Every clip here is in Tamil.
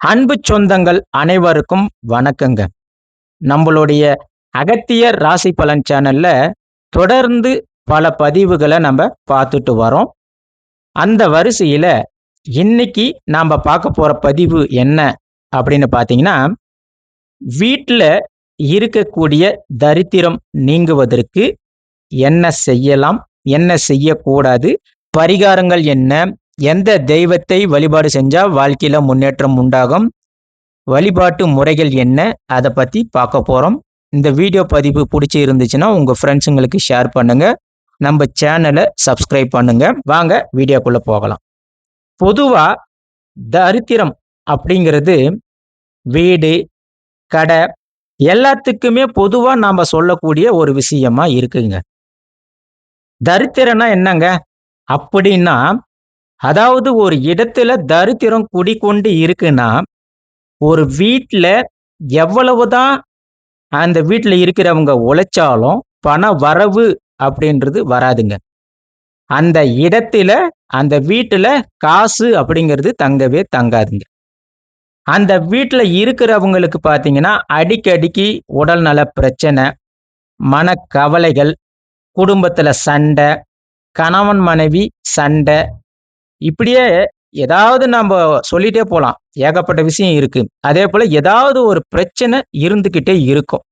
அன்பு சொந்தங்கள் அனைவருக்கும் வணக்கங்க. நம்மளுடைய அகத்தியர் ராசி பலன் சேனல்ல தொடர்ந்து பல பதிவுகளை நம்ம பார்த்துட்டு வரோம். அந்த வரிசையில இன்னைக்கு நாம் பார்க்க போற பதிவு என்ன அப்படின்னு பார்த்தீங்கன்னா வீட்டில் இருக்கக்கூடிய தரித்திரம் நீங்குவதற்கு என்ன செய்யலாம் என்ன செய்யக்கூடாது பரிகாரங்கள் என்ன எந்த தெய்வத்தை வழிபாடு செஞ்சா வாழ்க்கையில முன்னேற்றம் உண்டாகும்? வழிபாட்டு முறைகள் என்ன? அதை பத்தி பார்க்க போறோம். இந்த வீடியோ பதிவு பிடிச்சி இருந்துச்சுன்னா உங்க ஃப்ரெண்ட்ஸுங்களுக்கு ஷேர் பண்ணுங்க. நம்ம சேனலை சப்ஸ்கிரைப் பண்ணுங்க. வாங்க வீடியோக்குள்ள போகலாம். பொதுவா தரித்திரம் அப்படிங்கிறது வீடு கடை எல்லாத்துக்குமே பொதுவா நாம சொல்லக்கூடிய ஒரு விஷயமா இருக்குங்க. தரித்திரம்னா என்னங்க? அப்படின்னா அதாவது ஒரு இடத்துல தரித்திரம் குடிக்கொண்டு இருக்குன்னா ஒரு வீட்டில் எவ்வளவுதான் அந்த வீட்டில் இருக்கிறவங்க உழைச்சாலும் பண வரவு அப்படின்றது வராதுங்க. அந்த இடத்துல அந்த வீட்டில் காசு அப்படிங்கிறது தங்கவே தங்காதுங்க. அந்த வீட்டில் இருக்கிறவங்களுக்கு பார்த்தீங்கன்னா அடிக்கடிக்கு உடல்நல பிரச்சனை மனக்கவலைகள் குடும்பத்தில் சண்டை கணவன் மனைவி சண்டை இப்படியே ஏதாவது நம்ம சொல்லிட்டே போகலாம் ஏகப்பட்ட விஷயம் இருக்கு. அதே போல ஏதாவது ஒரு பிரச்சனை இருந்துகிட்டே இருக்கும்.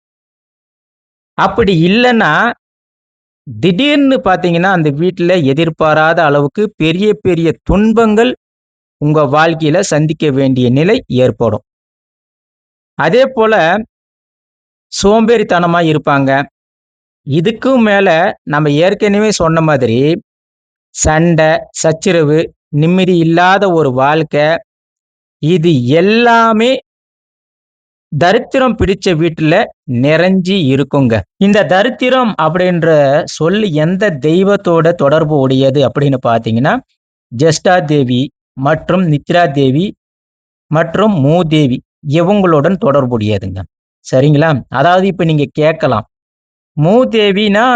அப்படி இல்லைன்னா திடீர்னு பார்த்தீங்கன்னா அந்த வீட்டில் எதிர்பாராத அளவுக்கு பெரிய பெரிய துன்பங்கள் உங்க வாழ்க்கையில சந்திக்க வேண்டிய நிலை ஏற்படும். அதே போல சோம்பேறித்தனமா இருப்பாங்க. இதுக்கும் மேல நம்ம ஏற்கனவே சொன்ன மாதிரி சண்டை சச்சரவு நிம்மதி இல்லாத ஒரு வாழ்க்கை. இது எல்லாமே தரித்திரம் பிடிச்ச வீட்டுல நிறைஞ்சி இருக்குங்க. இந்த தரித்திரம் அப்படின்ற சொல் எந்த தெய்வத்தோட தொடர்பு உடையது அப்படின்னு பார்த்தீங்கன்னா ஜெஸ்டா தேவி மற்றும் நித்ரா தேவி மற்றும் மூதேவி இவங்களுடன் தொடர்புடையதுங்க. சரிங்களா? அதாவது இப்போ நீங்க கேட்கலாம். மூதேவினா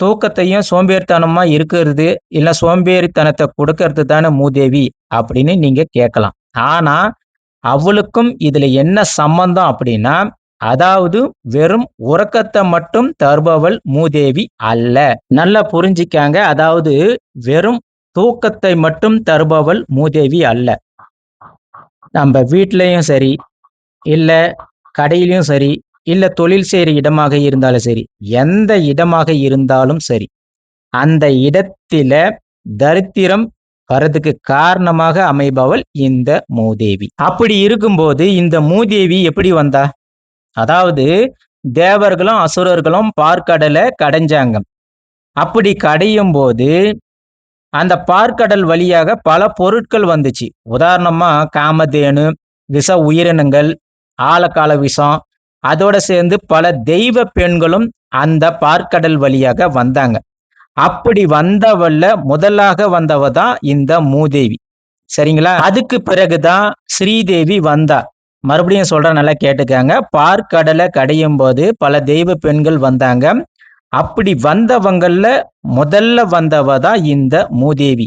தூக்கத்தையும் சோம்பேறித்தனமா இருக்கிறது இல்ல சோம்பேறித்தனத்தை கொடுக்கறது தானே மூதேவி அப்படின்னு நீங்க கேட்கலாம். ஆனா அவளுக்கும் இதுல என்ன சம்பந்தம் அப்படின்னா அதாவது வெறும் உறக்கத்தை மட்டும் தருபவள் மூதேவி அல்ல. நல்லா புரிஞ்சிக்காங்க. அதாவது வெறும் தூக்கத்தை மட்டும் தருபவள் மூதேவி அல்ல. நம்ம வீட்லயும் சரி இல்ல கடையிலையும் சரி இல்ல தொழில் செய்கிற இடமாக இருந்தாலும் சரி எந்த இடமாக இருந்தாலும் சரி அந்த இடத்தில தரித்திரம் வரதுக்கு காரணமாக அமைபவள் இந்த மூதேவி. அப்படி இருக்கும்போது இந்த மூதேவி எப்படி வந்தா? அதாவது தேவர்களும் அசுரர்களும் பார்க்கடலை கடைஞ்சாங்க. அப்படி கடையும் போது அந்த பார்க்கடல் வழியாக பல பொருட்கள் வந்துச்சு. உதாரணமா காமதேனு விஷ உயிரினங்கள் ஆழக்கால விஷம் அதோட சேர்ந்து பல தெய்வ பெண்களும் அந்த பார்க்கடல் வழியாக வந்தாங்க. அப்படி வந்தவல்ல முதலாக வந்தவ தான் இந்த மூதேவி. சரிங்களா? அதுக்கு பிறகுதான் ஸ்ரீதேவி வந்தா. மறுபடியும் சொல்ற நல்லா கேட்டுக்காங்க. பார்க்கடலை கடையும் போது பல தெய்வ பெண்கள் வந்தாங்க. அப்படி வந்தவங்கள்ல முதல்ல வந்தவ தான் இந்த மூதேவி.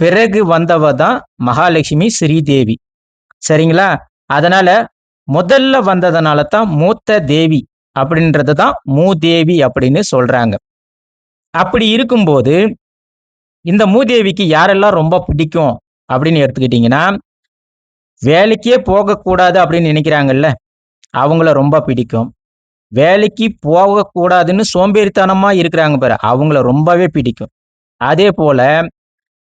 பிறகு வந்தவ தான் மகாலட்சுமி ஸ்ரீதேவி. சரிங்களா? அதனால முதல்ல வந்ததுனால தான் மூத்த தேவி அப்படின்றது தான் மூதேவி அப்படின்னு சொல்றாங்க. அப்படி இருக்கும்போது இந்த மூதேவிக்கு யாரெல்லாம் ரொம்ப பிடிக்கும் அப்படின்னு எடுத்துக்கிட்டீங்கன்னா வேலைக்கே போகக்கூடாது அப்படின்னு நினைக்கிறாங்கல்ல அவங்கள ரொம்ப பிடிக்கும். வேலைக்கு போகக்கூடாதுன்னு சோம்பேறித்தனமா இருக்கிறாங்க பாரு அவங்கள ரொம்பவே பிடிக்கும். அதே போல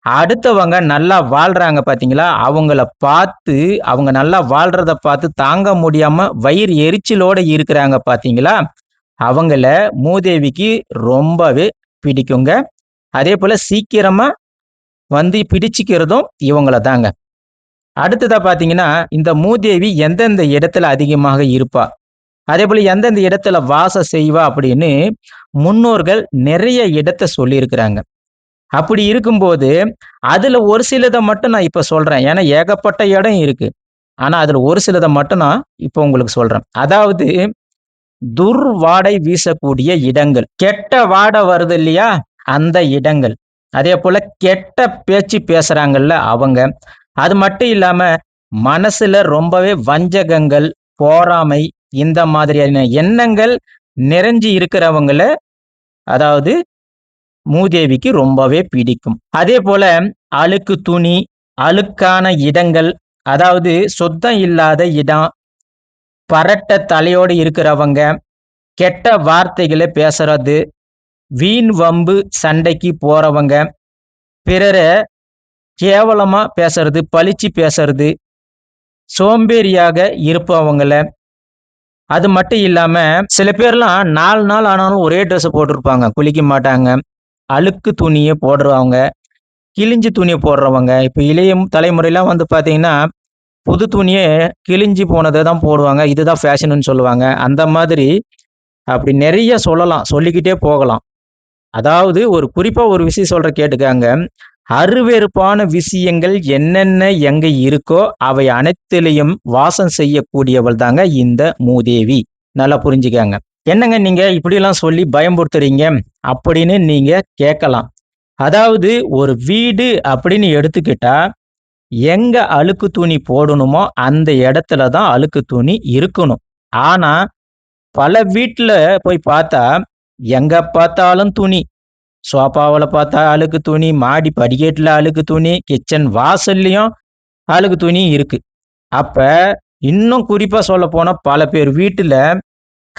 அடுத்தவங்க நல்லா வாழ்றாங்க பார்த்தீங்களா அவங்கள பார்த்து அவங்க நல்லா வாழ்றத பார்த்து தாங்க முடியாம வயிறு எரிச்சலோட இருக்கிறாங்க பார்த்தீங்களா அவங்கள மூதேவிக்கு ரொம்பவே பிடிக்குங்க. அதே போல சீக்கிரமா வந்து பிடிச்சிக்கிறதும் இவங்கள தாங்க. அடுத்ததா பார்த்தீங்கன்னா இந்த மூதேவி எந்தெந்த இடத்துல அதிகமாக இருப்பா? அதே போல எந்தெந்த இடத்துல வாசம் செய்வா அப்படின்னு முன்னோர்கள் நிறைய இடத்த சொல்லியிருக்கிறாங்க. அப்படி இருக்கும்போது அதுல ஒரு சிலதை மட்டும் நான் இப்ப சொல்றேன். ஏன்னா ஏகப்பட்ட இடம் இருக்கு. ஆனா அதுல ஒரு சிலதை மட்டும் நான் இப்போ உங்களுக்கு சொல்றேன். அதாவது துர்வாடை வீசக்கூடிய இடங்கள். கெட்ட வாடை வருது இல்லையா? அந்த இடங்கள். அதே போல கெட்ட பேச்சு பேசுறாங்கல்ல அவங்க. அது மட்டும் இல்லாம மனசுல ரொம்பவே வஞ்சகங்கள், போராமை இந்த மாதிரியான எண்ணங்கள் நிறைஞ்சு இருக்கிறவங்கள அதாவது மூதேவிக்கு ரொம்பவே பிடிக்கும். அதே போல அழுக்கு துணி, அழுக்கான இடங்கள், அதாவது சுத்தம் இல்லாத இடம், பரட்ட தலையோடு இருக்கிறவங்க, கெட்ட வார்த்தைகளை பேசுறது, வீண் வம்பு சண்டைக்கு போறவங்க, பிறரை கேவலமா பேசுறது, பழிச்சு பேசுறது, சோம்பேறியாக இருப்பவங்கள, அது மட்டும் இல்லாம சில பேர்லாம் நாலு நாள் ஆனாலும் ஒரே ட்ரெஸ் போட்டிருப்பாங்க. குளிக்க மாட்டாங்க. அழுக்கு துணியை போடுறவங்க, கிழிஞ்சு துணியை போடுறவங்க. இப்போ இளைய தலைமுறையெல்லாம் வந்து பார்த்தீங்கன்னா, புது துணியே கிழிஞ்சு போனதை தான் போடுவாங்க. இதுதான் ஃபேஷனுன்னு சொல்லுவாங்க. அந்த மாதிரி அப்படி நிறைய சொல்லலாம். சொல்லிக்கிட்டே போகலாம். அதாவது ஒரு குறிப்பாக ஒரு விஷயம் சொல்கிற கேட்டுக்காங்க அருவெருப்பான விஷயங்கள் என்னென்ன எங்க இருக்கோ, அவை அனைத்திலையும் வாசம் செய்யக்கூடியவள் தாங்க இந்த மூதேவி. நல்லா புரிஞ்சுக்காங்க என்னங்க நீங்க இப்படியெல்லாம் சொல்லி பயம்படுத்துறீங்க அப்படின்னு நீங்க கேட்கலாம். அதாவது ஒரு வீடு அப்படின்னு எடுத்துக்கிட்டா, எங்க அழுக்கு துணி போடணுமோ அந்த இடத்துல தான் அழுக்கு துணி இருக்கணும். ஆனா, பல வீட்டில் போய் பார்த்தா, எங்க பார்த்தாலும் துணி. சோஃபாவுல பார்த்தா அழுக்கு துணி, மாடி படிக்கட்டுல அழுக்கு துணி, கிச்சன் வாசல்லயும் அழுக்கு துணி இருக்கு. அப்ப இன்னும் குறிப்பா சொல்லப்போனா பல பேர் வீட்டுல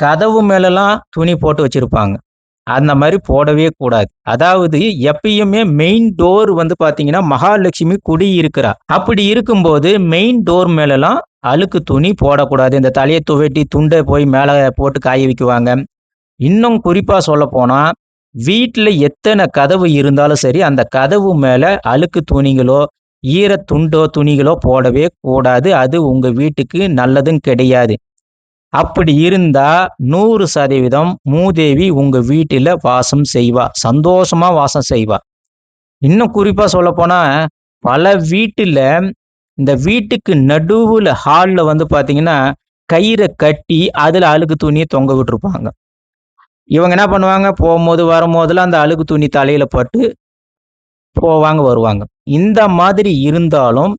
கதவு மேலெல்லாம் துணி போட்டு வச்சிருப்பாங்க. அந்த மாதிரி போடவே கூடாது. அதாவது எப்பயுமே மெயின் டோர் வந்து பாத்தீங்கன்னா மகாலட்சுமி குடியிருக்கிறா. அப்படி இருக்கும்போது மெயின் டோர் மேலெல்லாம் அழுக்கு துணி போடக்கூடாது. இந்த தலையை துவட்டி துண்டை போய் மேலே போட்டு காய வைக்குவாங்க. இன்னும் குறிப்பா சொல்லப்போனா, வீட்டில் எத்தனை கதவு இருந்தாலும் சரி, அந்த கதவு மேலே அழுக்கு துணிகளோ, ஈர துண்டோ, துணிகளோ போடவே கூடாது. அது உங்கள் வீட்டுக்கு நல்லதும் கிடையாது. அப்படி இருந்தா 100% மூதேவி உங்க வீட்டில் வாசம் செய்வா. சந்தோஷமா வாசம் செய்வா. இன்னும் குறிப்பா சொல்லப்போனா, பல வீட்டில் இந்த வீட்டுக்கு நடுவுல ஹாலில் வந்து பார்த்தீங்கன்னா, கயிறை கட்டி அதில் அழுக்கு துணியை தொங்க விட்டுருப்பாங்க. இவங்க என்ன பண்ணுவாங்க, போகும்போது வரும்போதெல்லாம் அந்த அழுக்கு துணி தலையில பட்டு போவாங்க, வருவாங்க. இந்த மாதிரி இருந்தாலும்,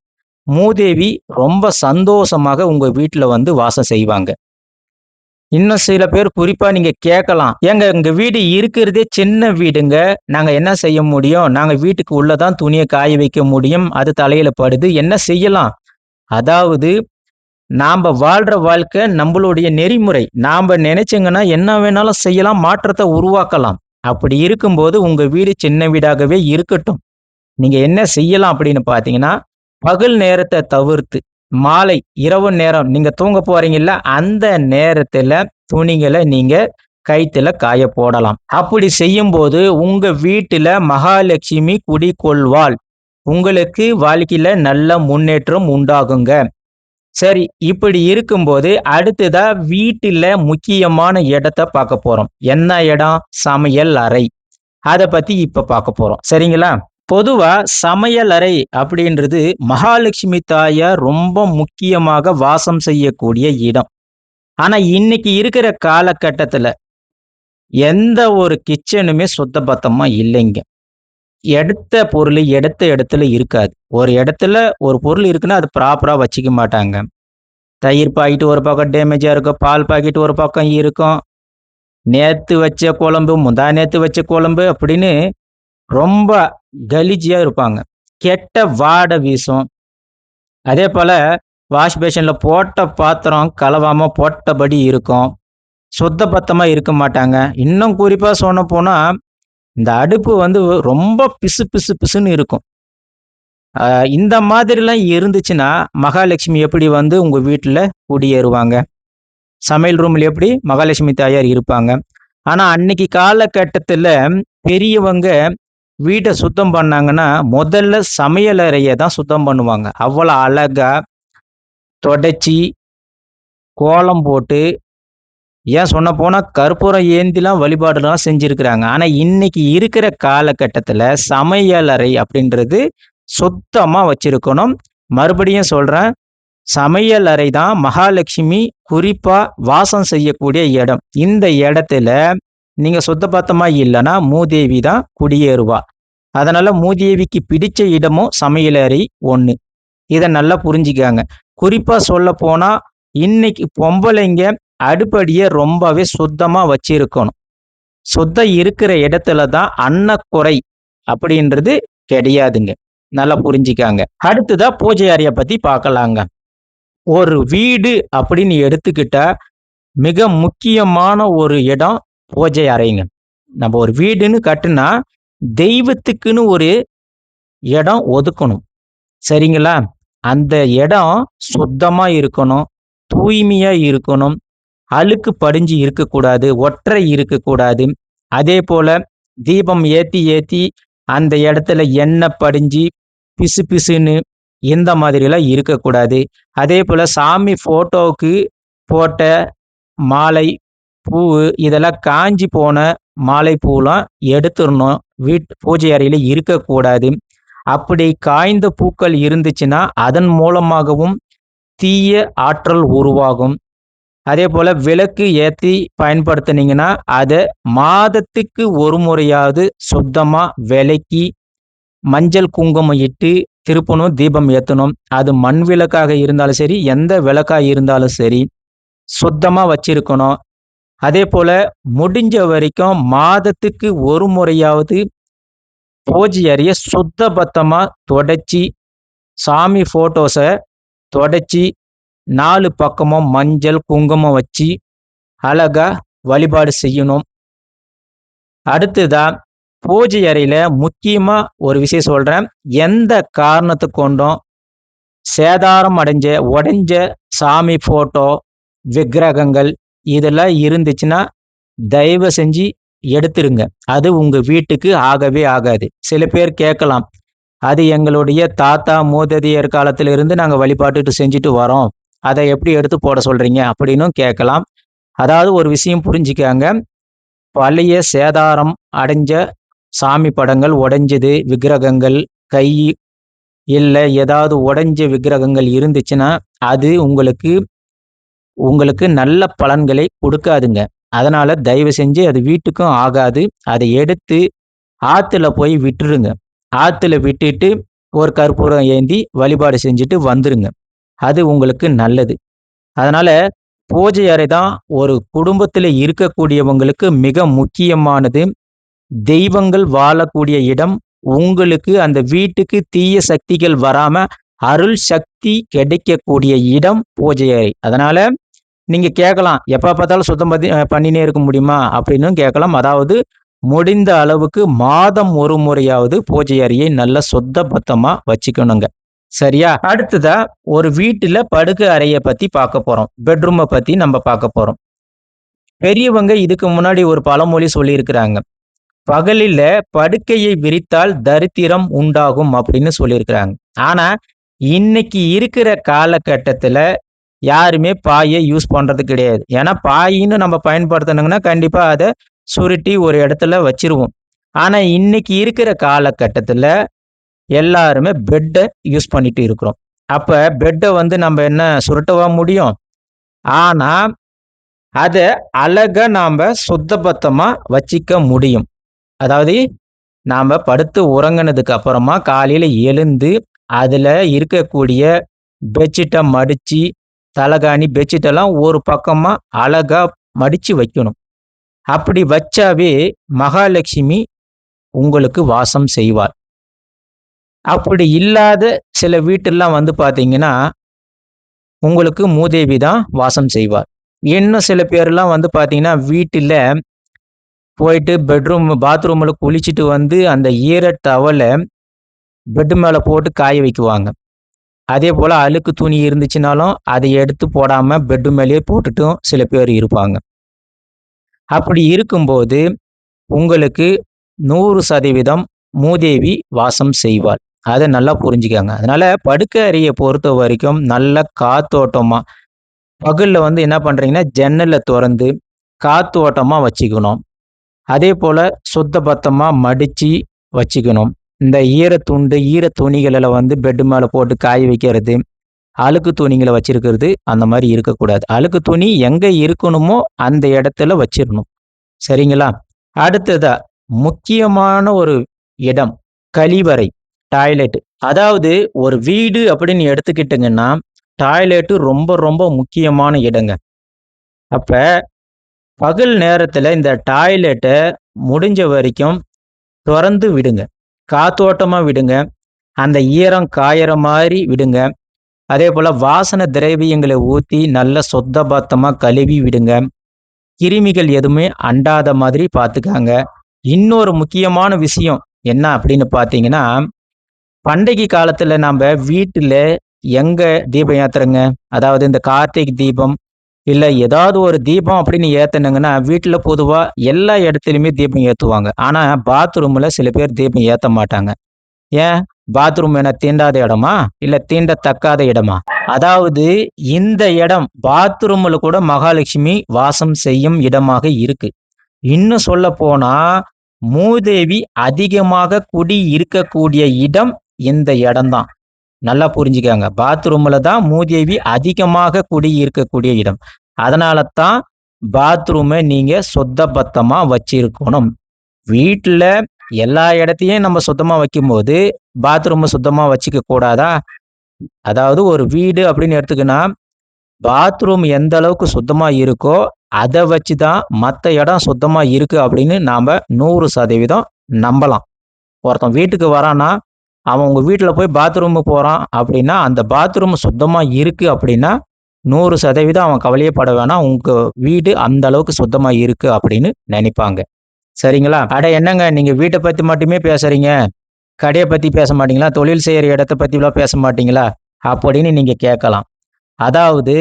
மூதேவி ரொம்ப சந்தோஷமாக உங்க வீட்டில் வந்து வாசம் செய்வாங்க. இன்னும் சில பேர் குறிப்பா நீங்க கேட்கலாம். "ஏங்க எங்க வீடு இருக்கிறதே சின்ன வீடுங்க. நாங்க என்ன செய்ய முடியும்? நாங்க வீட்டுக்கு உள்ளதான் தான் காய வைக்க முடியும். அது தலையில படுது. என்ன செய்யலாம்?" அதாவது நாம வாழ்ற வாழ்க்கை நம்மளுடைய நெறிமுறை. நாம நினைச்சிங்கன்னா என்ன வேணாலும் செய்யலாம், மாற்றத்தை உருவாக்கலாம். அப்படி இருக்கும்போது உங்க வீடு சின்ன வீடாகவே இருக்கட்டும். நீங்க என்ன செய்யலாம் அப்படின்னு பார்த்தீங்கன்னா, பகல் நேரத்தை தவிர்த்து, மாலை, இரவு நேரம் நீங்க தூங்க போறீங்கல்ல, அந்த நேரத்துல துணிகளை நீங்க கைத்துல காய போடலாம். அப்படி செய்யும்போது உங்க வீட்டுல மகாலட்சுமி குடிக்கொள்வாள் உங்களுக்கு வாழ்க்கையில நல்ல முன்னேற்றம் உண்டாகுங்க. சரி, இப்படி இருக்கும்போது அடுத்ததா வீட்டுல முக்கியமான இடத்த பார்க்க போறோம். என்ன இடம்? சமையல் அறை. அதை பத்தி இப்ப பார்க்க போறோம். சரிங்களா? பொதுவா சமையலறை அப்படின்றது மகாலட்சுமி தாயார் ரொம்ப முக்கியமாக வாசம் செய்யக்கூடிய இடம். ஆனா இன்னைக்கு இருக்கிற காலகட்டத்துல எந்த ஒரு கிச்சனுமே சுத்தபத்தமா இல்லைங்க. எடுத்த பொருள் எடுத்த இடத்துல இருக்காது. ஒரு இடத்துல ஒரு பொருள் இருக்குன்னா, அது ப்ராப்பரா வச்சுக்க மாட்டாங்க. தயிர் பாக்கெட் ஒரு பக்கம் டேமேஜா இருக்கும். பால் பாக்கெட் ஒரு பக்கம் இருக்கும். நேத்து வச்ச குழம்பு, முந்தா நேத்து வச்ச குழம்பு அப்படின்னு ரொம்ப கலீஜியாக இருப்பாங்க. கெட்ட வாடை வீசும். அதேபோல வாஷ் பேஷனில் போட்ட பாத்திரம் கலவாமல் போட்டபடி இருக்கும். சுத்தபத்தமா இருக்க மாட்டாங்க. இன்னும் குறிப்பாக சொன்ன போனால் இந்த அடுப்பு வந்து ரொம்ப பிசு பிசு பிசுன்னு இருக்கும். இந்த மாதிரிலாம் இருந்துச்சுன்னா, மகாலட்சுமி எப்படி வந்து உங்கள் வீட்டில் குடியேறுவாங்க? சமையல் ரூமில் எப்படி மகாலட்சுமி தாயார் இருப்பாங்க? ஆனால் அன்னைக்கு காலகட்டத்தில் பெரியவங்க வீட்டை சுத்தம் பண்ணாங்கன்னா, முதல்ல சமையலறையை தான் சுத்தம் பண்ணுவாங்க. அவ்வளோ அழகா தொடச்சி கோலம் போட்டு, ஏன் சொல்லப்போனா கற்பூரம் ஏந்திலாம் வழிபாடுலாம் செஞ்சுருக்கிறாங்க ஆனால் இன்னைக்கு இருக்கிற காலகட்டத்தில் சமையலறை அப்படின்றது சுத்தமாக வச்சிருக்கணும். மறுபடியும் சொல்கிறேன் சமையல் அறை தான் மகாலட்சுமி குறிப்பாக வாசம் செய்யக்கூடிய இடம். இந்த இடத்துல நீங்க சுத்தபத்தமா இல்லன்னா, மூதேவி தான் குடியேறுவா. அதனால மூதேவிக்கு பிடிச்ச இடமும் சமையலறை ஒன்று இதை நல்லா புரிஞ்சுக்காங்க. குறிப்பா சொல்ல போனா இன்னைக்கு பொம்பளைங்க அடுப்படியை ரொம்பவே சுத்தமா வச்சிருக்கணும். சுத்தம் இருக்கிற இடத்துல தான் அன்னக்குறை அப்படின்றது கிடையாதுங்க. நல்லா புரிஞ்சுக்காங்க. அடுத்ததா பூஜை அறையை பத்தி பார்க்கலாங்க ஒரு வீடு அப்படின்னு எடுத்துக்கிட்டா மிக முக்கியமான ஒரு இடம் பூஜை அறைங்க. நம்ம ஒரு வீடுன்னு கட்டுனா தெய்வத்துக்குன்னு ஒரு இடம் ஒதுக்கணும். சரிங்களா? அந்த இடம் சுத்தமா இருக்கணும் தூய்மையா இருக்கணும் அழுக்கு படிஞ்சு இருக்கக்கூடாது ஒற்றை இருக்கக்கூடாது. அதே போல தீபம் ஏத்தி ஏத்தி அந்த இடத்துல எண்ணெய் படிஞ்சு பிசு பிசுன்னு இந்த மாதிரிலாம் இருக்கக்கூடாது. அதே போல் சாமி ஃபோட்டோவுக்கு போட்ட மாலை பூ இதெல்லாம் காஞ்சி போன மாலை பூலாம் எடுத்துடணும். வீட் பூஜை அறையில் இருக்கக்கூடாது. அப்படி காய்ந்த பூக்கள் இருந்துச்சுன்னா அதன் மூலமாகவும் தீய ஆற்றல் உருவாகும். அதே போல் விளக்கு ஏற்றி பயன்படுத்தினீங்கன்னா அதை மாதத்துக்கு ஒரு முறையாவது சுத்தமாக விலக்கி மஞ்சள் குங்குமம் இட்டு திருப்பணும் தீபம் ஏற்றணும் அது மண் விளக்காக இருந்தாலும் சரி எந்த விளக்காக இருந்தாலும் சரி சுத்தமாக வச்சிருக்கணும். அதே போல் முடிஞ்ச வரைக்கும் மாதத்துக்கு ஒரு முறையாவது பூஜை அறையை சுத்த பத்தமாக தொடச்சி சாமி ஃபோட்டோஸை தொடச்சி நாலு பக்கமும் மஞ்சள் குங்குமம் வச்சு அழகாக வழிபாடு செய்யணும். அடுத்ததாக பூஜை அறையில் முக்கியமாக ஒரு விஷயம் சொல்கிறேன் எந்த காரணத்து கொண்டும் சேதாரம் அடைஞ்ச உடைஞ்ச சாமி ஃபோட்டோ விக்கிரகங்கள் இதெல்லாம் இருந்துச்சுன்னா தயவு செஞ்சு எடுத்துருங்க. அது உங்க வீட்டுக்கு ஆகவே ஆகாது. சில பேர் கேட்கலாம் அது எங்களுடைய தாத்தா மூததியர் காலத்திலிருந்து நாங்கள் வழிபாட்டுட்டு செஞ்சுட்டு வரோம். அதை எப்படி எடுத்து போட சொல்றீங்க? அப்படின்னும் கேட்கலாம். அதாவது ஒரு விஷயம் புரிஞ்சுக்காங்க. பழைய சேதாரம் அடைஞ்ச சாமி படங்கள் உடைஞ்சது விக்கிரகங்கள் கை இல்லை ஏதாவது உடைஞ்ச விக்கிரகங்கள் இருந்துச்சுன்னா அது உங்களுக்கு உங்களுக்கு நல்ல பலன்களை கொடுக்காதுங்க. அதனால தயவு செஞ்சு அது வீட்டுக்கும் ஆகாது. அதை எடுத்து ஆற்றுல போய் விட்டுருங்க. ஆற்றுல விட்டுட்டு ஒரு கற்பூரம் ஏந்தி வழிபாடு செஞ்சுட்டு வந்துருங்க. அது உங்களுக்கு நல்லது. அதனால பூஜை அறை தான் ஒரு குடும்பத்தில் இருக்கக்கூடியவங்களுக்கு மிக முக்கியமானது. தெய்வங்கள் வாழக்கூடிய இடம். உங்களுக்கு அந்த வீட்டுக்கு தீய சக்திகள் வராம அருள் சக்தி கிடைக்கக்கூடிய இடம் பூஜை அறை. அதனால நீங்க கேட்கலாம் எப்ப பார்த்தாலும் சுத்தம் பத்தி பண்ணினே இருக்க முடியுமா? அப்படின்னு கேட்கலாம். அதாவது முடிந்த அளவுக்கு மாதம் ஒரு முறையாவது பூஜை அறையை நல்ல சுத்த பத்தமா வச்சுக்கணுங்க. சரியா? அடுத்ததா ஒரு வீட்டுல படுக்கை அறைய பத்தி பார்க்க போறோம். பெட்ரூமை பத்தி நம்ம பார்க்க போறோம். பெரியவங்க இதுக்கு முன்னாடி ஒரு பழமொழி சொல்லியிருக்கிறாங்க. பகலில படுக்கையை விரித்தால் தரித்திரம் உண்டாகும் அப்படின்னு சொல்லியிருக்கிறாங்க. ஆனா இன்னைக்கு இருக்கிற காலகட்டத்தில் யாருமே பாயை யூஸ் பண்ணுறது கிடையாது. ஏன்னா பாயின்னு நம்ம பயன்படுத்தணுங்கன்னா கண்டிப்பாக அதை சுருட்டி ஒரு இடத்துல வச்சிருவோம். ஆனால் இன்னைக்கு இருக்கிற காலகட்டத்தில் எல்லாருமே பெட்டை யூஸ் பண்ணிட்டு இருக்கிறோம். அப்போ பெட்டை வந்து நம்ம என்ன சுருட்டவா முடியும்? ஆனால் அதை அழகாக நாம் சுத்தபத்தமாக வச்சிக்க முடியும். அதாவது நாம் படுத்து உறங்கினதுக்கு அப்புறமா காலையில் எழுந்து அதில் இருக்கக்கூடிய பெட்ஷீட்டை மடித்து தலகாணி பெட்ஷீட்டெல்லாம் ஒரு பக்கமாக அழகாக மடித்து வைக்கணும். அப்படி வச்சாவே மகாலட்சுமி உங்களுக்கு வாசம் செய்வார். அப்படி இல்லாத சில வீட்டெல்லாம் வந்து பார்த்தீங்கன்னா உங்களுக்கு மூதேவி தான் வாசம் செய்வார். இன்னும் சில பேர்லாம் வந்து பார்த்தீங்கன்னா வீட்டில் போயிட்டு பெட்ரூம் பாத்ரூமில் குளிச்சுட்டு வந்து அந்த ஈர டவலை பெட்டு மேலே போட்டு காய வைக்குவாங்க. அதே போல் அழுக்கு துணி இருந்துச்சுனாலும் அதை எடுத்து போடாமல் பெட்டு மேலேயே போட்டுட்டும் சில பேர் இருப்பாங்க. அப்படி இருக்கும்போது உங்களுக்கு நூறு சதவீதம் மூதேவி வாசம் செய்வாள். அதை நல்லா புரிஞ்சுக்காங்க. அதனால படுக்கை அறையை பொறுத்த வரைக்கும் நல்ல காத்தோட்டமாக பகலில் வந்து என்ன பண்ணுறீங்கன்னா ஜன்னலை திறந்து காத்தோட்டமாக வச்சுக்கணும். அதே போல் சுத்த பத்தமாக மடித்து வச்சுக்கணும். இந்த ஈரத்துண்டு ஈர துணிகளில் வந்து பெட்டு மேலே போட்டு காய வைக்கிறது அழுக்கு துணிகளை வச்சிருக்கிறது அந்த மாதிரி இருக்கக்கூடாது அழுக்கு துணி எங்கே இருக்கணுமோ அந்த இடத்துல வச்சிடணும் சரிங்களா அடுத்ததா முக்கியமான ஒரு இடம் கழிவறை டாய்லெட். அதாவது ஒரு வீடு அப்படின்னு எடுத்துக்கிட்டிங்கன்னா டாய்லெட்டு ரொம்ப ரொம்ப முக்கியமான இடங்க. அப்போ பகல் நேரத்தில் இந்த டாய்லெட்டை முடிஞ்ச வரைக்கும் திறந்து விடுங்க. காத்தோட்டமாக விடுங்க. அந்த ஈரம் காயற மாதிரி விடுங்க. அதேபோல வாசன திரவியங்களை ஊற்றி நல்ல சொத்த பத்தமாக கழுவி விடுங்க. கிருமிகள் எதுவுமே அண்டாத மாதிரி பார்த்துக்காங்க இன்னொரு முக்கியமான விஷயம் என்ன அப்படின்னு பார்த்தீங்கன்னா, பண்டிகை காலத்தில் நம்ப வீட்டில் எங்கே தீபம் ஏற்றுறங்க அதாவது இந்த கார்த்திகை தீபம், இல்லை ஏதாவது ஒரு தீபம் அப்படின்னு ஏற்றினுங்கன்னா வீட்டில் பொதுவாக எல்லா இடத்துலையுமே தீபம் ஏற்றுவாங்க ஆனால் பாத்ரூமில் சில பேர் தீபம் ஏற்ற மாட்டாங்க. ஏன்? பாத்ரூம் என தீண்டாத இடமா? இல்லை தீண்டத்தக்காத இடமா? அதாவது இந்த இடம் பாத்ரூமில் கூட மகாலட்சுமி வாசம் செய்யும் இடமாக இருக்கு. இன்னும் சொல்லப்போனா, மூதேவி அதிகமாக குடி இருக்கக்கூடிய இடம் இந்த இடம் தான். நல்லா புரிஞ்சுக்காங்க பாத்ரூம்ல தான் மூதேவி அதிகமாக குடி இருக்கக்கூடிய இடம். அதனால தான் பாத்ரூமை நீங்க சொத்த பத்தமா வச்சிருக்கணும். வீட்ல எல்லா இடத்தையும் நம்ம சுத்தமா வைக்கும்போது, பாத்ரூமை சுத்தமா வச்சுக்க கூடாதா? அதாவது ஒரு வீடு அப்படின்னு எடுத்துக்கினா, பாத்ரூம் எந்த அளவுக்கு சுத்தமா இருக்கோ, அதை வச்சு தான் மற்ற இடம் சுத்தமா இருக்கு அப்படின்னு நாம 100% நம்பலாம். ஒருத்தன் வீட்டுக்கு வரான்னா, அவன் உங்கள் வீட்டில் போய் பாத்ரூமுக்கு போகிறான் அப்படின்னா, அந்த பாத்ரூம் சுத்தமாக இருக்கு அப்படின்னா, 100% அவன் கவலையே பட வேணாம். உங்கள் வீடு அந்த அளவுக்கு சுத்தமாக இருக்கு அப்படின்னு நினைப்பாங்க சரிங்களா? அட என்னங்க நீங்கள் வீட்டை பற்றி மட்டுமே பேசுகிறீங்க கடையை பற்றி பேச மாட்டீங்களா? தொழில் செய்கிற இடத்த பற்றிலாம் பேச மாட்டீங்களா? அப்படின்னு நீங்கள் கேட்கலாம். அதாவது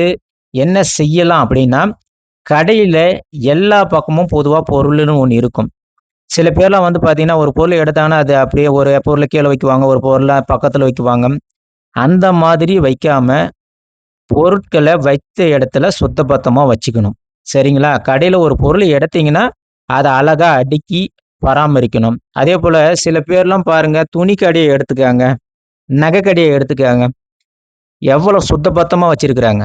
என்ன செய்யலாம் அப்படின்னா, கடையில் எல்லா பக்கமும் பொதுவாக பொருள்னு ஒன்று இருக்கும். சில பேர்லாம் வந்து பார்த்தீங்கன்னா, ஒரு பொருள் எடுத்தாங்கன்னா, அது அப்படியே ஒரு பொருளை கீழே வைக்குவாங்க. ஒரு பொருளை பக்கத்தில் வைக்குவாங்க. அந்த மாதிரி வைக்காம, பொருட்களை வைத்த இடத்துல சுத்தபத்தமாக வச்சுக்கணும். சரிங்களா? கடையில் ஒரு பொருள் எடுத்தீங்கன்னா, அதை அழகாக அடுக்கி பராமரிக்கணும். அதே போல் சில பேர்லாம் பாருங்கள் துணி கடையை எடுத்துக்காங்க நகை கடையை எடுத்துக்காங்க எவ்வளோ சுத்தபத்தமாக வச்சுருக்குறாங்க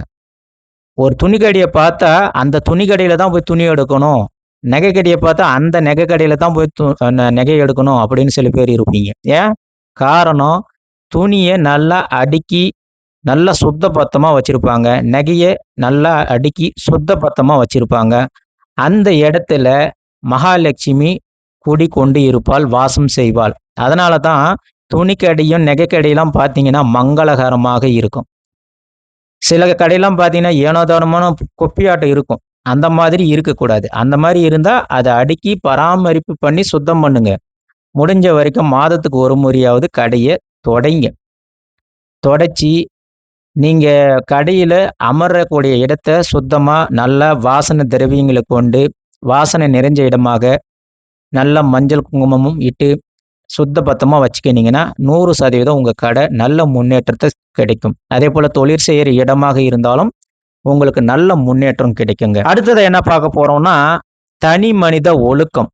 ஒரு துணி கடையை பார்த்தா, அந்த துணி கடையில் தான் போய் துணி எடுக்கணும். நகை கடையை பார்த்தா, அந்த நகை கடையில தான் போய் து ந நகை எடுக்கணும் அப்படின்னு சில பேர் இருப்பீங்க. ஏன்? காரணம், துணியை நல்லா அடுக்கி, நல்லா சுத்த பத்தமா வச்சிருப்பாங்க. நகையை நல்லா அடுக்கி சுத்த பத்தமா வச்சிருப்பாங்க. அந்த இடத்துல மகாலட்சுமி குடிகொண்டு இருப்பாள், வாசம் செய்வாள். அதனால தான் துணிக்கடையும், நகைக்கடையெல்லாம் பார்த்தீங்கன்னா, மங்களகரமாக இருக்கும். சில கடையெல்லாம் பார்த்தீங்கன்னா, ஏனோதானமான குப்பையாட்டம் இருக்கும். அந்த மாதிரி இருக்கக்கூடாது. அந்த மாதிரி இருந்தால் அதை அடுக்கி பராமரிப்பு பண்ணி சுத்தம் பண்ணுங்க. முடிஞ்ச வரைக்கும் மாதத்துக்கு ஒரு முறையாவது கடையை தொடைங்க. தொடச்சி நீங்கள் கடையில் அமரக்கூடிய இடத்த சுத்தமாக நல்லா வாசனை திரவியங்களை கொண்டு, வாசனை நிறைஞ்ச இடமாக, நல்ல மஞ்சள், குங்குமமும் இட்டு சுத்த பத்தமாக வச்சுக்கினீங்கன்னா, நூறு சதவீதம் உங்கள் கடை நல்ல முன்னேற்றத்தை கிடைக்கும். அதே போல் தொழில் செய்கிற இடமாக இருந்தாலும், உங்களுக்கு நல்ல முன்னேற்றம் கிடைக்குங்க. அடுத்தது என்ன பார்க்க போறோம்னா, தனி மனித ஒழுக்கம்.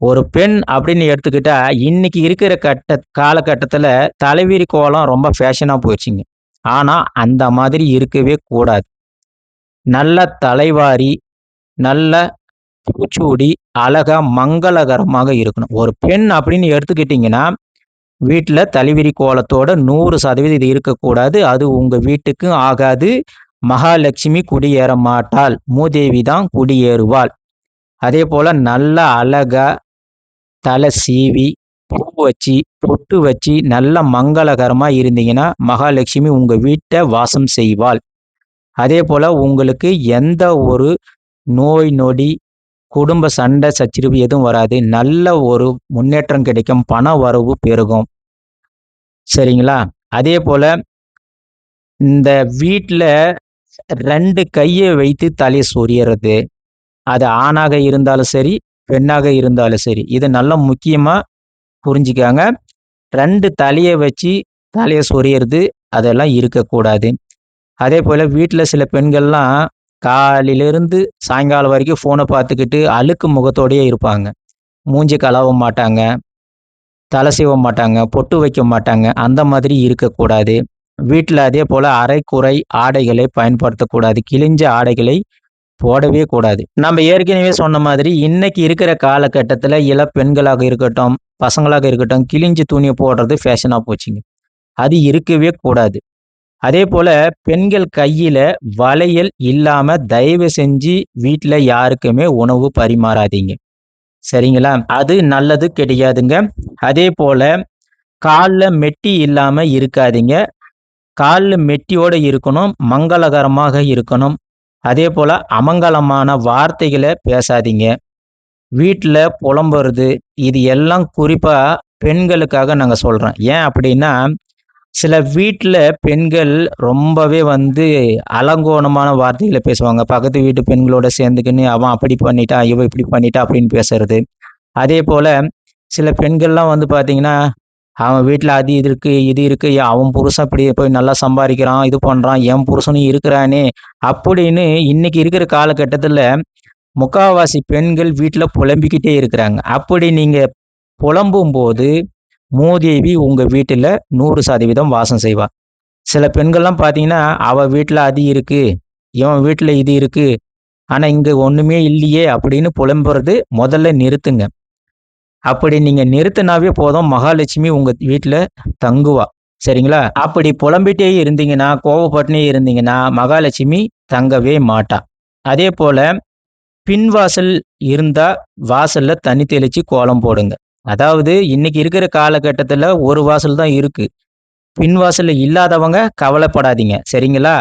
ஒரு பெண் அப்படின்னு எடுத்துக்கிட்டா, இன்னைக்கு இருக்கிற கட்ட காலகட்டத்துல தலைவிரி கோலம் ரொம்ப ஃபேஷனா போயிருச்சுங்க. ஆனா, அந்த மாதிரி இருக்கவே கூடாது. நல்ல தலைவாரி, நல்ல பூச்சூடி, அழகா மங்களகரமாக இருக்கணும். ஒரு பெண் அப்படின்னு எடுத்துக்கிட்டீங்கன்னா, வீட்டில் தலைவிரி கோலத்தோட 100% இது இருக்கக்கூடாது. அது உங்க வீட்டுக்கும் ஆகாது. மகாலட்சுமி குடியேற மாட்டாள். மூதேவி தான் குடியேறுவாள். அதேபோல நல்ல அழகா தலை சீவி, பூ வச்சு, பொட்டு வச்சு, நல்ல மங்களகரமாக இருந்தீங்கன்னா, மகாலட்சுமி உங்கள் வீட்டை வாசம் செய்வாள். அதே போல் உங்களுக்கு எந்த ஒரு நோய் நொடி, குடும்ப சண்டை சச்சரவு எதுவும் வராது. நல்ல ஒரு முன்னேற்றம் கிடைக்கும். பண வரவு பெருகும். சரிங்களா? அதே போல் இந்த வீட்டில் ரெண்டு கையை வைத்து தலையை சொரியறது அது ஆணாக இருந்தாலும் சரி, பெண்ணாக இருந்தாலும் சரி. இது நல்லா முக்கியமா புரிஞ்சுக்காங்க ரெண்டு தலையை வச்சு தலையை சொரியறது அதெல்லாம் இருக்கக்கூடாது. அதே போல் வீட்டில் சில பெண்கள்லாம் காலையிலிருந்து சாயங்காலம் வரைக்கும் ஃபோனை பார்த்துக்கிட்டு அழுக்கு முகத்தோடயே இருப்பாங்க. மூஞ்சி கலாவ மாட்டாங்க. தலை சீவ மாட்டாங்க. பொட்டு வைக்க மாட்டாங்க. அந்த மாதிரி இருக்கக்கூடாது. வீட்டில் அதே போல் அரைக்குறை ஆடைகளை பயன்படுத்தக்கூடாது. கிழிஞ்ச ஆடைகளை போடவே கூடாது. நம்ம ஏற்கனவே சொன்ன மாதிரி இன்னைக்கு இருக்கிற காலகட்டத்தில் இள பெண்களாக இருக்கட்டும் பசங்களாக இருக்கட்டும் கிழிஞ்சு துணியை போடுறது ஃபேஷனாக போச்சுங்க. அது இருக்கவே கூடாது. அதே போல பெண்கள் கையில் வளையல் இல்லாமல் தயவு செஞ்சு வீட்டில் யாருக்குமே உணவு பரிமாறாதீங்க. சரிங்களா? அது நல்லது கிடையாதுங்க. அதே போல் காலில் மெட்டி இல்லாமல் இருக்காதீங்க. காலில் மெட்டியோடு இருக்கணும் மங்களகரமாக இருக்கணும். அதே போல் அமங்கலமான வார்த்தைகளை பேசாதீங்க. வீட்டில் புலம்புறது இது எல்லாம் குறிப்பாக பெண்களுக்காக நாங்கள் சொல்கிறோம் ஏன் அப்படின்னா சில வீட்டில் பெண்கள் ரொம்பவே வந்து அலங்கோணமான வார்த்தைகளை பேசுவாங்க. பக்கத்து வீட்டு பெண்களோட சேர்ந்துக்கின்னு அவன் அப்படி பண்ணிட்டான் இவன் இப்படி பண்ணிட்டா அப்படின்னு பேசுறது. அதே போல் சில பெண்கள்லாம் வந்து பார்த்தீங்கன்னா அவன் வீட்டில் அது இது இருக்கு இது இருக்கு. அவன் புருஷன் இப்படி போய் நல்லா சம்பாதிக்கிறான் இது பண்ணுறான் என் புருஷனும் இருக்கிறானே அப்படின்னு இன்னைக்கு இருக்கிற காலகட்டத்தில் முக்காவாசி பெண்கள் வீட்டில் புலம்பிக்கிட்டே இருக்கிறாங்க. அப்படி நீங்கள் புலம்பும் போது மூதேவி உங்கள் வீட்டில் நூறு சதவீதம் வாசம் செய்வா. சில பெண்கள்லாம் பார்த்தீங்கன்னா அவள் வீட்டில் அது இருக்கு இவன் வீட்டில் இது இருக்கு ஆனால் இங்கே ஒன்றுமே இல்லையே அப்படின்னு புலம்புறது முதல்ல நிறுத்துங்க. அப்படி நீங்க நிறுத்தினாவே போதும். மகாலட்சுமி உங்க வீட்டுல தங்குவா. சரிங்களா? அப்படி புலம்பிட்டே இருந்தீங்கன்னா கோவப்பட்டுனே இருந்தீங்கன்னா மகாலட்சுமி தங்கவே மாட்டா. அதே போல பின்வாசல் இருந்தா வாசல்ல தண்ணி தெளிச்சு கோலம் போடுங்க. அதாவது இன்னைக்கு இருக்கிற காலகட்டத்தில் ஒரு வாசல் தான் இருக்கு. பின்வாசல் இல்லாதவங்க கவலைப்படாதீங்க. சரிங்களா?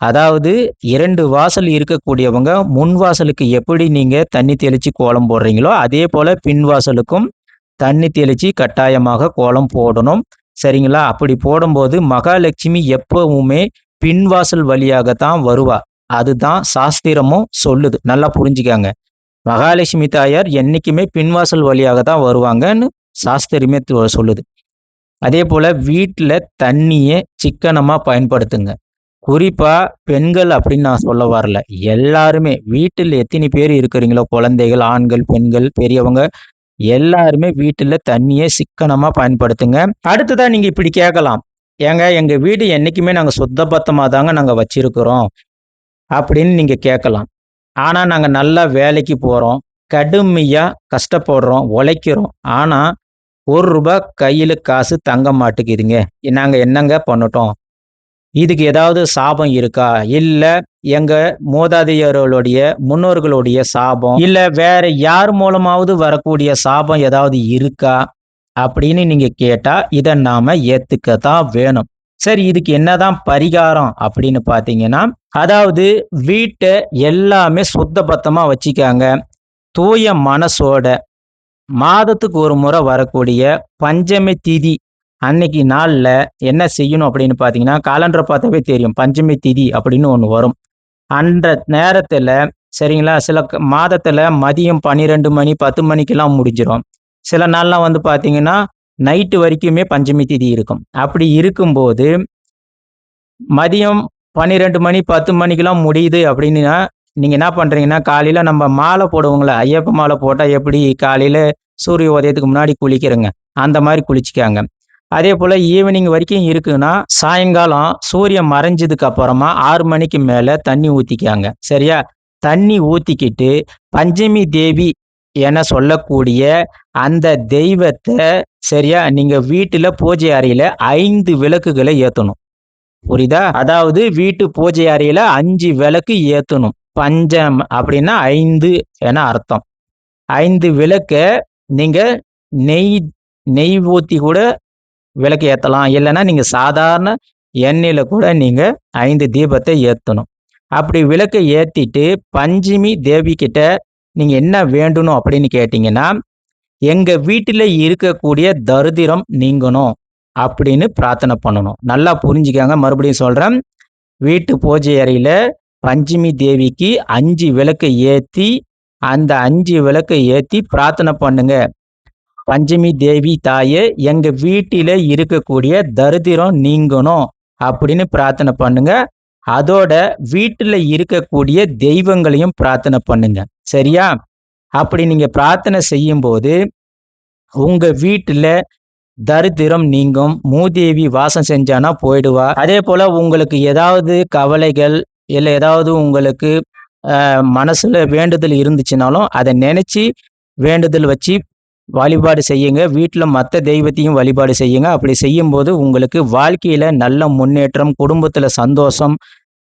அதாவது இரண்டு வாசல் இருக்கக்கூடியவங்க முன் வாசலுக்கு எப்படி நீங்க தண்ணி தெளிச்சு கோலம் போடுறீங்களோ அதே போல பின் வாசலுக்கும் தண்ணி தெளிச்சு கட்டாயமாக கோலம் போடணும். சரிங்களா? அப்படி போடும்போது மகாலட்சுமி எப்பவுமே பின்வாசல் வழியாகத்தான் வருவா. அதுதான் சாஸ்திரமும் சொல்லுது. நல்லா புரிஞ்சுக்காங்க. மகாலட்சுமி தாயார் என்னைக்குமே பின்வாசல் வழியாக தான் வருவாங்கன்னு சாஸ்திரமே சொல்லுது. அதே போல வீட்டில் தண்ணியை சிக்கனமாக பயன்படுத்துங்க. குறிப்பாக பெண்கள் அப்படின்னு நான் சொல்ல வரல. எல்லாருமே வீட்டில் எத்தனை பேர் இருக்கிறீங்களோ? குழந்தைகள் ஆண்கள் பெண்கள் பெரியவங்க எல்லாருமே வீட்டில் தண்ணியை சிக்கனமாக பயன்படுத்துங்க. அடுத்ததான் நீங்கள் இப்படி கேட்கலாம். ஏங்க எங்கள் வீடு என்றைக்குமே நாங்கள் சுத்தபத்தமாக தாங்க நாங்கள் வச்சிருக்கிறோம். அப்படின்னு நீங்கள் கேட்கலாம். ஆனால் நாங்கள் நல்லா வேலைக்கு போகிறோம் கடுமையாக கஷ்டப்படுறோம் உழைக்கிறோம். ஆனால் ஒரு ரூபாய் கையில் காசு தங்க மாட்டேங்குதுங்க. நாங்கள் என்னங்க பண்ணட்டோம்? இதுக்கு ஏதாவது சாபம் இருக்கா? இல்ல எங்க மூதாதையர்களுடைய முன்னோர்களுடைய சாபம் இல்ல வேற யார் மூலமாவது வரக்கூடிய சாபம் ஏதாவது இருக்கா? அப்படின்னு நீங்க கேட்டா இதை நாம ஏத்துக்கத்தான் வேணும். சரி இதுக்கு என்னதான் பரிகாரம் அப்படின்னு பாத்தீங்கன்னா அதாவது வீட்டை எல்லாமே சுத்தபத்தமா வச்சுக்காங்க. தூய மனசோட மாதத்துக்கு ஒரு முறை வரக்கூடிய பஞ்சமி திதி அன்னைக்கு நாளில் என்ன செய்யணும் அப்படின்னு பார்த்தீங்கன்னா காலண்டரை பார்த்தாவே தெரியும். பஞ்சமி திதி அப்படின்னு ஒன்று வரும். அந்த நேரத்தில் சரிங்களா சில மாதத்தில் மதியம் பன்னிரெண்டு மணி பத்து மணிக்கெல்லாம் முடிஞ்சிடும் சில நாள்லாம் வந்து பார்த்தீங்கன்னா நைட்டு வரைக்குமே பஞ்சமி திதி இருக்கும். அப்படி இருக்கும்போது மதியம் பன்னிரெண்டு மணி பத்து மணிக்கெல்லாம் முடியுது அப்படின்னா நீங்கள் என்ன பண்ணுறீங்கன்னா காலையில் நம்ம மாலை போடுவோங்களே ஐயப்ப மாலை போட்டால் எப்படி? காலையில் சூரிய உதயத்துக்கு முன்னாடி குளிக்கிறோங்க. அந்த மாதிரி குளிச்சிக்காங்க. அதே போல் ஈவினிங் வரைக்கும் இருக்குன்னா சாயங்காலம் சூரியன் மறைஞ்சதுக்கு அப்புறமா ஆறு மணிக்கு மேலே தண்ணி ஊற்றிக்காங்க சரியா? தண்ணி ஊற்றிக்கிட்டு பஞ்சமி தேவி என சொல்லக்கூடிய அந்த தெய்வத்தை சரியா? நீங்க வீட்டுல பூஜை அறையில ஐந்து விளக்குகளை ஏத்தணும். புரியுதா? அதாவது வீட்டு பூஜை அறையில அஞ்சு விளக்கு ஏத்தணும். பஞ்சம் அப்படின்னா ஐந்து என அர்த்தம். ஐந்து விளக்க நீங்க நெய் நெய் ஊத்தி கூட விளக்கு ஏற்றலாம் இல்லைன்னா நீங்கள் சாதாரண எண்ணெயில் கூட நீங்கள் ஐந்து தீபத்தை ஏற்றணும் அப்படி விளக்கை ஏற்றிட்டு பஞ்சமி தேவி கிட்ட நீங்கள் என்ன வேண்டணும் அப்படின்னு கேட்டிங்கன்னா எங்கள் வீட்டில் இருக்கக்கூடிய தரிதிரம் நீங்கணும் அப்படின்னு பிரார்த்தனை பண்ணணும். நல்லா புரிஞ்சுக்காங்க. மறுபடியும் சொல்கிறேன் வீட்டு பூஜை அறையில் பஞ்சமி தேவிக்கு அஞ்சு விளக்கை ஏற்றி அந்த அஞ்சு விளக்கை ஏற்றி பிரார்த்தனை பண்ணுங்க. பஞ்சமி தேவி தாயே எங்க வீட்டில இருக்கக்கூடிய தரித்திரம் நீங்கணும் அப்படின்னு பிரார்த்தனை பண்ணுங்க. அதோட வீட்டுல இருக்கக்கூடிய தெய்வங்களையும் பிரார்த்தனை பண்ணுங்க. சரியா? அப்படி நீங்க பிரார்த்தனை செய்யும் போது உங்க வீட்டுல தரித்திரம் நீங்கும் மூதேவி வாசம் செஞ்சானா போயிடுவா. அதே போல உங்களுக்கு ஏதாவது கவலைகள் இல்லை ஏதாவது உங்களுக்கு மனசுல வேண்டுதல் இருந்துச்சுனாலும் அதை நினைச்சு வேண்டுதல் வச்சு வழிபாடு செய்யுங்க. வீட்டில் மற்ற தெய்வத்தையும் வழிபாடு செய்யுங்க. அப்படி செய்யும்போது உங்களுக்கு வாழ்க்கையில் நல்ல முன்னேற்றம் குடும்பத்தில் சந்தோஷம்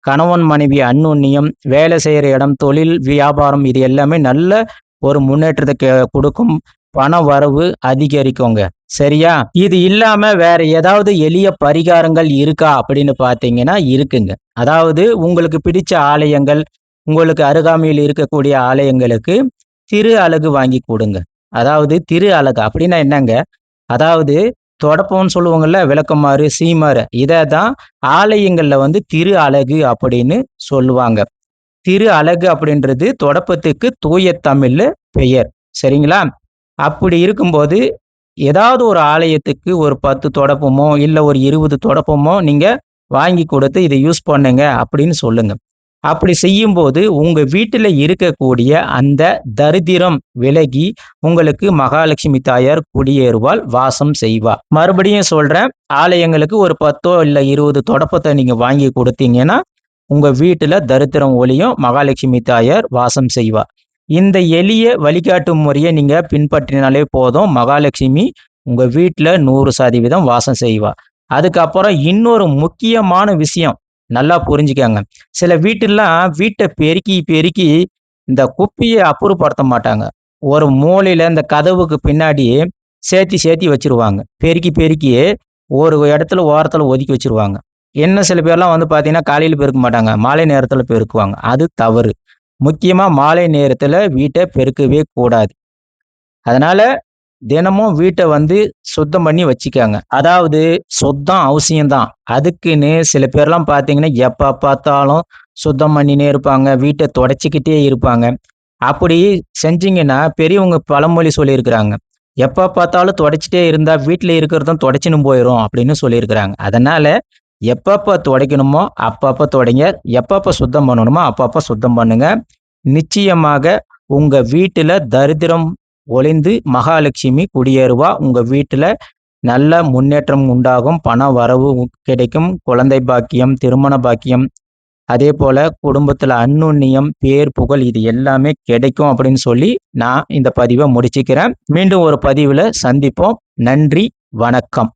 கணவன் மனைவி அன்னுண்ணியம் வேலை செய்கிற இடம் தொழில் வியாபாரம் இது எல்லாமே நல்ல ஒரு முன்னேற்றத்தை கொடுக்கும். பண வரவு அதிகரிக்குங்க. சரியா? இது இல்லாம வேற ஏதாவது எளிய பரிகாரங்கள் இருக்கா அப்படின்னு பாத்தீங்கன்னா இருக்குங்க. அதாவது உங்களுக்கு பிடிச்ச ஆலயங்கள் உங்களுக்கு அருகாமையில் இருக்கக்கூடிய ஆலயங்களுக்கு திரு அழகு வாங்கி கொடுங்க. அதாவது திரு அழகு அப்படின்னா என்னங்க? அதாவது தொடப்பம்னு சொல்லுவாங்கல்ல விளக்கமாறு சீமாறு. இதை தான் ஆலயங்கள்ல வந்து திரு அழகு அப்படின்னு சொல்லுவாங்க. திரு அழகு அப்படின்றது தொடப்பத்துக்கு தூய தமிழ்ல பெயர். சரிங்களா? அப்படி இருக்கும்போது ஏதாவது ஒரு ஆலயத்துக்கு ஒரு பத்து தொடப்பமோ இல்லை ஒரு இருபது தொடப்பமோ நீங்க வாங்கி கொடுத்து இதை யூஸ் பண்ணுங்க அப்படின்னு சொல்லுங்க. அப்படி செய்யும்போது உங்க வீட்டில் இருக்கக்கூடிய அந்த தரித்திரம் விலகி உங்களுக்கு மகாலட்சுமி தாயார் குடியேறுவாள் வாசம் செய்வா. மறுபடியும் சொல்றேன் ஆலயங்களுக்கு ஒரு பத்தோ இல்லை இருபது தொடப்பத்தை நீங்க வாங்கி கொடுத்தீங்கன்னா உங்க வீட்டுல தரித்திரம் ஒளியும் மகாலட்சுமி தாயார் வாசம் செய்வா. இந்த எளிய வழிகாட்டும் முறையை நீங்க பின்பற்றினாலே போதும் மகாலட்சுமி உங்க வீட்டுல நூறு சதவீதம் வாசம் செய்வா. அதுக்கப்புறம் இன்னொரு முக்கியமான விஷயம் நல்லா புரிஞ்சுக்காங்க. சில வீட்டுலாம் வீட்டை பெருக்கி பெருக்கி இந்த குப்பையை அப்புறப்படுத்த மாட்டாங்க ஒரு மூலையில இந்த கதவுக்கு பின்னாடி சேர்த்தி சேர்த்தி வச்சிருவாங்க. பெருக்கி பெருக்கி ஒரு இடத்துல ஓரத்தில் ஒதுக்கி வச்சிருவாங்க. என்ன சில பேர்லாம் வந்து பார்த்தீங்கன்னா காலையில் பெருக்க மாட்டாங்க. மாலை நேரத்தில் பெருக்குவாங்க. அது தவறு. முக்கியமாக மாலை நேரத்தில் வீட்டை பெருக்கவே கூடாது. அதனால தினமும் வீட்டை வந்து சுத்தம் பண்ணி வச்சுக்காங்க. அதாவது சுத்தம் அவசியம்தான். அதுக்குன்னு சில பேர்லாம் பார்த்தீங்கன்னா எப்போ பார்த்தாலும் சுத்தம் பண்ணினே இருப்பாங்க வீட்டை தொடச்சிக்கிட்டே இருப்பாங்க. அப்படி செஞ்சீங்கன்னா பெரியவங்க பழமொழி சொல்லியிருக்கிறாங்க. எப்போ பார்த்தாலும் தொடச்சிட்டே இருந்தால் வீட்டில் இருக்கிறதும் தொடச்சின்னு போயிடும் அப்படின்னு சொல்லியிருக்கிறாங்க. அதனால் எப்பப்போ துடைக்கணுமோ அப்பப்போ துடைங்க எப்பப்போ சுத்தம் பண்ணணுமோ அப்பப்போ சுத்தம் பண்ணுங்க. நிச்சயமாக உங்கள் வீட்டில் தரித்திரம் ஒளிந்து மகாலட்சுமி குடியேறுவா. உங்க வீட்டுல நல்ல முன்னேற்றம் உண்டாகும். பண வரவு கிடைக்கும். குழந்தை பாக்கியம் திருமண பாக்கியம். அதே போல குடும்பத்துல அன்னுண்ணியம் பேர் புகழ் இது எல்லாமே கிடைக்கும் அப்படின்னு சொல்லி நான் இந்த பதிவை முடிச்சுக்கிறேன். மீண்டும் ஒரு பதிவுல சந்திப்போம். நன்றி வணக்கம்.